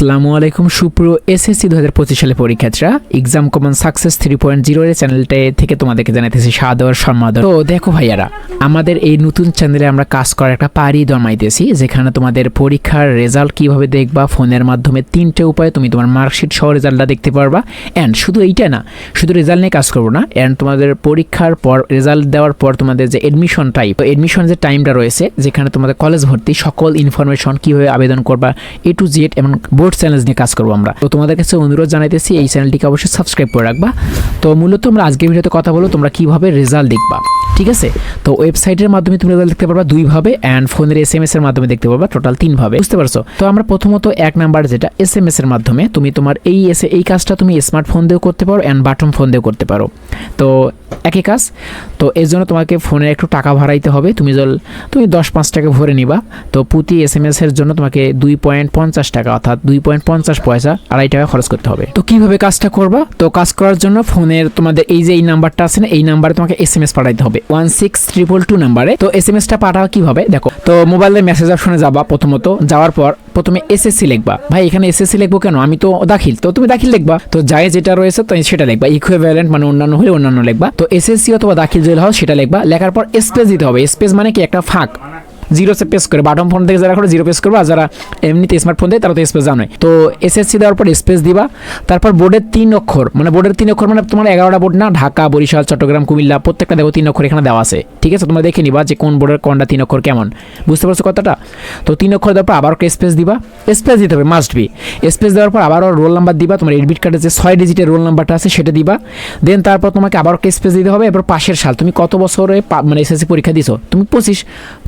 আসসালামু আলাইকুম, সুপ্রিয় এসএসসি দু হাজার পঁচিশ সালে পরীক্ষার্থীরা। Exam common success three point zero এর চ্যানেলটা থেকে তোমাদেরকে জানাইতেছি সাদর সম্মাদর তো দেখো ভাইয়ারা, আমাদের এই নতুন চ্যানেলে আমরা কাজ করার একটা পারি জমাইতেছি যেখানে তোমাদের পরীক্ষার রেজাল্ট কীভাবে দেখবা, ফোনের মাধ্যমে তিনটে উপায়ে তুমি তোমার মার্কশিট সহ রেজাল্টটা দেখতে পারবা। অ্যান্ড শুধু এইটা না, শুধু রেজাল্ট নিয়ে কাজ করব না অ্যান্ড তোমাদের পরীক্ষার পর রেজাল্ট দেওয়ার পর তোমাদের যে এডমিশন টাইপ এডমিশন যে টাইমটা রয়েছে, যেখানে তোমাদের কলেজ ভর্তি সকল ইনফরমেশন কীভাবে আবেদন করবা এ টু জেড এবং বোর্ড চ্যালেঞ্জ নিয়ে কাজ করব আমরা। তো তোমাদের কাছে অনুরোধ জানাইতেছি, এই চ্যানেলটিকে অবশ্যই সাবস্ক্রাইব করে রাখবা। তো মূলত আমরা আজকে ভিডিওতে কথা বলো তোমরা কীভাবে রেজাল্ট দেখবা। ঠিক আছে? তো ওয়েবসাইটের মাধ্যমে তুমি রেজাল্ট দেখতে পারবা দুইভাবে অ্যান্ড ফোনের এস এম এস এর মাধ্যমে দেখতে পারবা টোটাল তিনভাবে। বুঝতে পারছ? তো আমরা প্রথমত এক নাম্বার যেটা এস এম এস এর মাধ্যমে তুমি তোমার এই এস, এই কাজটা তুমি স্মার্টফোন দিয়েও করতে পারো অ্যান্ড বাটন ফোন দিয়েও করতে পারো। তো একই কাজ। তো এর জন্য তোমাকে ফোনে একটু টাকা ভরাইতে হবে। তুমি জল তুমি দশ পাঁচ টাকা ভরে নিবা। তো প্রতি এস এম এস এর জন্য তোমাকে দুই পয়েন্ট পঞ্চাশ টাকা, অর্থাৎ দুই পয়েন্ট পঞ্চাশ পয়সা আড়াই টাকা খরচ করতে হবে। তো কীভাবে কাজটা করবা? তো কাজ করার জন্য ফোনের তোমাদের এই যে এই নাম্বারটা আছে না, এই নাম্বারে তোমাকে এস এম এস পাঠাইতে হবে। ওয়ান সিক্স ট্রিপল টু নাম্বারে। তো এস এম এসটা পাঠাও কীভাবে? দেখো, তো মোবাইলের মেসেজ অপশনে যাবা প্রথমত। যাওয়ার পর প্রথমে এসএসসি লিখবা। ভাই, এখানে এসএসসি লিখব কেন? আমি তো দাখিল। তো তুমি দাখিল লিখবা। তো যাই যেটা রয়েছে, তো সেটা লিখবা। ইকুইভ্যালেন্ট মানে অন্যান্য হলে অন্যান্য লিখবা। তো এসএসসি অথবা দাখিল যেটা হয়, সেটা লিখবা। লেখার পর স্পেস দিতে হবে। স্পেস মানে কি? একটা ফাঁক। জিরো পেস করে বাটম ফোন থেকে যারা করে জিরো পেস করবে, আর যারা এমনিতে স্মার্টফোন দেয় তারা তো স্পেস জানোই। তো এসএসসি দেওয়ার পর স্পেস দিবা, তারপর বোর্ডের তিন অক্ষর মানে বোর্ডের তিন অক্ষর মানে তোমার এগারোটা বোর্ড না, ঢাকা, বরিশাল, চট্টগ্রাম, কুমিল্লা, প্রত্যেকটা দেখো তিন অক্ষর এখানে দেওয়া আছে। ঠিক আছে, তোমরা দেখে নিবা যে কোন বোর্ডের কোনটা তিন অক্ষর কেমন। বুঝতে পারছ কথাটা? তো তিন অক্ষর দেওয়ার পর আবার স্পেস দিবা। স্পেস দিতে হবে মাস্ট বি স্পেস দেওয়ার পর আবারও রোল নাম্বার দিবা, তোমার এডমিট কার্ডের যে ছয় ডিজিটের রোল নাম্বারটা আছে সেটা দিবা। দেন তারপর তোমাকে আবার স্পেস দিতে হবে এবার পাশের সাল, তুমি কত বছরে মানে এসএসসি পরীক্ষা দিছো? তুমি পঁচিশ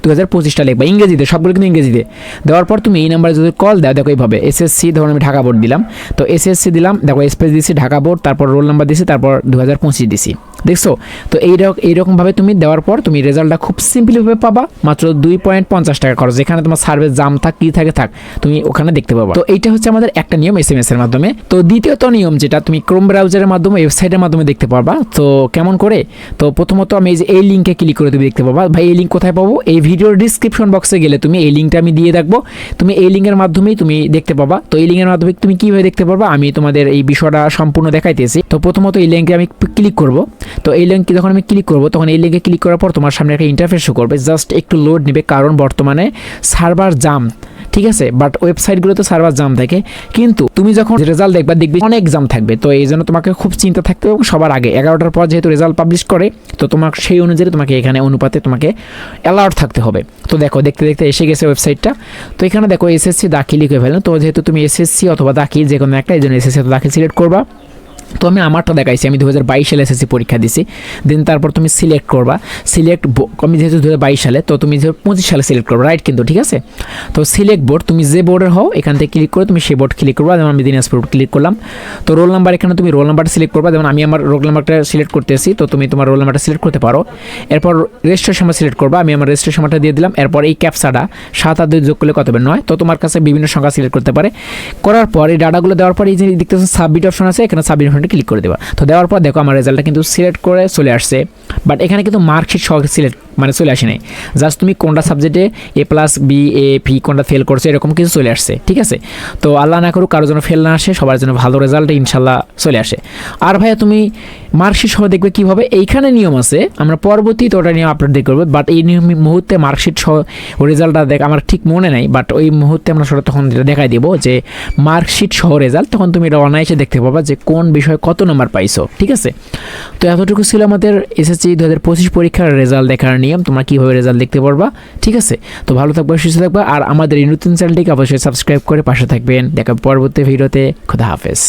দু হাজার পঁচিশটা লিখবা, ইংরেজিতে, সবগুলো কিন্তু ইংরেজিতে। দেওয়ার পর তুমি এই নাম্বারে যদি কল দাও, দেখো এইভাবে এসএসসি ধরুন আমি ঢাকা বোর্ড দিলাম। তো এসএসসি দিলাম, দেখো স্পেস দিছি, ঢাকা বোর্ড তারপর রোল নাম্বার দিছি, তারপর দু হাজার পঁচিশ দিছি। দেখছ? তো এইরকম এইরকমভাবে তুমি দেওয়ার পর তুমি রেজাল্টটা খুব সিম্পলিভাবে পাবা, মাত্র দুই পয়েন্ট পঞ্চাশ টাকা খরচ। যেখানে তোমার সার্ভে জাম থাক, কী থাকে থাক, তুমি ওখানে দেখতে পাবা। তো এইটা হচ্ছে আমাদের একটা নিয়ম এস এম এস এর মাধ্যমে। তো দ্বিতীয়ত নিয়ম যেটা তুমি ক্রোম ব্রাউজারের মাধ্যমে, ওয়েবসাইটের মাধ্যমে দেখতে পারবা তো কেমন করে? তো প্রথমত আমি এই যে, এই লিঙ্কে ক্লিক করে তুমি দেখতে পাবা। ভাই, এই লিঙ্ক কোথায় পাবো? এই ভিডিওর ডিসক্রিপশন বক্সে গেলে তুমি এই লিঙ্কটা আমি দিয়ে রাখব। তুমি এই লিঙ্কের মাধ্যমেই তুমি দেখতে পাবা। তো এই লিঙ্কের মাধ্যমে তুমি কীভাবে দেখতে পারবা? আমি তোমাদের এই বিষয়টা সম্পূর্ণ দেখাইতেছি। তো প্রথমত এই লিঙ্কে আমি ক্লিক করব। তো এই লিঙ্কে যখন আমি ক্লিক করব, তখন এই লিঙ্কে ক্লিক করার পর তোমার সামনে একটা ইন্টারফেস শো করবে। জাস্ট একটু লোড নেবে, কারণ বর্তমানে সার্ভার জাম ঠিক আছে? বাট ওয়েবসাইটগুলোতে সার্ভার জাম থাকে। কিন্তু তুমি যখন রেজাল্ট দেখবা, দেখবে অনেক জাম থাকবে। তো এই জন্য তোমাকে খুব চিন্তা থাকতে হবে সবার আগে এগারোটার পর যেহেতু রেজাল্ট পাবলিশ করে, তো তোমার সেই অনুযায়ী তোমাকে এখানে অনুপাতে তোমাকে অ্যালার্ট থাকতে হবে। তো দেখো, দেখতে দেখতে এসে গেছে ওয়েবসাইটটা তো এখানে দেখো এসএসসি দাখিলই করে ফেলেন তো যেহেতু তুমি এসএসসি অথবা দাখিল যে কোনো একটা, এই জন্য এসএসসি দাখিল সিলেক্ট করবা। তো আমি আমারটা দেখাইছি, আমি দু হাজার বাইশ সালে এসএসসি পরীক্ষা দিছি। দেন তারপর তুমি সিলেক্ট করবা। সিলেক্ট আমি যেহেতু দু হাজার বাইশ সালে, তো তুমি যেহেতু পঁচিশ সালে সিলেক্ট করবা রাইট কিন্তু, ঠিক আছে? তো সিলেক্ট বোর্ড তুমি যে বোর্ডের হও, এখান থেকে ক্লিক করে তুমি সেই বোর্ড ক্লিক করবা। যেমন আমি দিনাজপুর ক্লিক করলাম। তো রোল নাম্বার এখানে তুমি রোল নাম্বারটা সিলেক্ট করবা। যেমন আমি আমার রোল নাম্বারটা সিলেক্ট করতেছি তো তুমি তোমার রোল নাম্বারটা সিলেক্ট করতে পারো। এরপর রেজিস্ট্রেশন সিলেক্ট করবা। আমি আমার রেজিস্ট্রেশনটা দিয়ে দিলাম। এরপর এই ক্যাপসাটা সাত আর দুই যোগ করলে কত নয়। তো তোমার কাছে বিভিন্ন সংখ্যা সিলেক্ট করতে পারে। করার পর এই ডাটাগুলো দেওয়ার পর এই যে দেখতেছো সাবমিট অপশন আছে। এখানে সাবমিট অপশনটা ক্লিক করে দেবা। তো দেওয়ার পর দেখো আমার রেজাল্টটা কিন্তু সিলেক্ট করে চলে আসছে। বাট এখানে কিন্তু মার্কশিট সহ সিলেক্ট মানে চলে আসে নাই। জাস্ট তুমি কোনটা সাবজেক্টে A plus B A P কোনটা ফেল করছে এরকম কিছু চলে আসছে, ঠিক আছে? তো আল্লাহ না করুক কারোর জন্য ফেল না আসে, সবার জন্য ভালো রেজাল্ট ইনশাল্লাহ চলে আসে। আর ভাইয়া তুমি মার্কশিট সহ দেখবে কীভাবে? এইখানে নিয়ম আছে, আমরা পরবর্তীতে ওটা নিয়ে আপলোড করব বাট এই নিয়ম, মুহূর্তে মার্কশিট সহ রেজাল্টটা দেখ, আমার ঠিক মনে নাই বাট ওই মুহূর্তে আমরা সেটা তখন দেখাই দিব যে মার্কশিট সহ রেজাল্ট তখন তুমি এটা অনায়াসে দেখতে পাবা যে কোন বিষয়ে কত নম্বর পাইছো, ঠিক আছে? তো এতটুকু ছিল আমাদের এসএসসি দু হাজার পঁচিশ পরীক্ষার রেজাল্ট দেখার নিয়ম, তোমরা কীভাবে রেজাল্ট দেখতে পারবা, ঠিক আছে? তো ভালো থাকবে, সুস্থ থাকবে, আর আমাদের এই নতুন চ্যানেলটিকে অবশ্যই সাবস্ক্রাইব করে পাশে থাকবেন। দেখা পরবর্তী ভিডিওতে খুদা হাফেজ।